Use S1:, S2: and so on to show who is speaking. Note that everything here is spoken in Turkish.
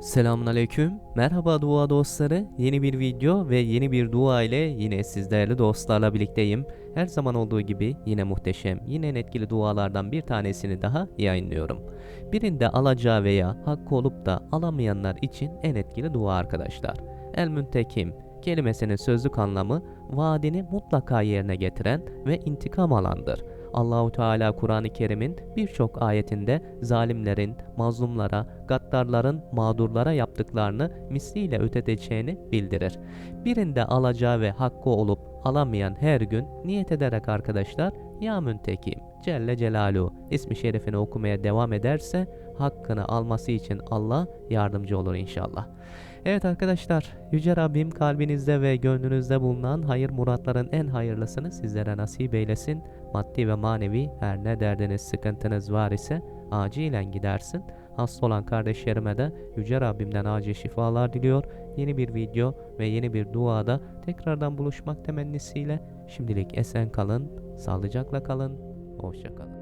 S1: Selamünaleyküm. Merhaba dua dostları. Yeni bir video ve yeni bir dua ile yine siz değerli dostlarla birlikteyim. Her zaman olduğu gibi yine muhteşem, yine etkili dualardan bir tanesini daha yayınlıyorum. Birinde alacağı veya hakkı olup da alamayanlar için en etkili dua arkadaşlar. El müntekim kelimesinin sözlük anlamı vaadini mutlaka yerine getiren ve intikam alandır. Allahu Teala Kur'an-ı Kerim'in birçok ayetinde zalimlerin, mazlumlara, gaddarların mağdurlara yaptıklarını misliyle ödeteceğini bildirir. Birinde alacağı ve hakkı olup alamayan her gün niyet ederek arkadaşlar Ya Müntekim Celle Celaluhu ismi şerifini okumaya devam ederse hakkını alması için Allah yardımcı olur inşallah. Evet arkadaşlar, Yüce Rabbim kalbinizde ve gönlünüzde bulunan hayır muratların en hayırlısını sizlere nasip eylesin. Maddi ve manevi her ne derdiniz, sıkıntınız var ise acilen gidersin. Hasta olan kardeşlerime de Yüce Rabbimden acil şifalar diliyor. Yeni bir video ve yeni bir duada tekrardan buluşmak temennisiyle şimdilik esen kalın, sağlıcakla kalın, hoşça kalın.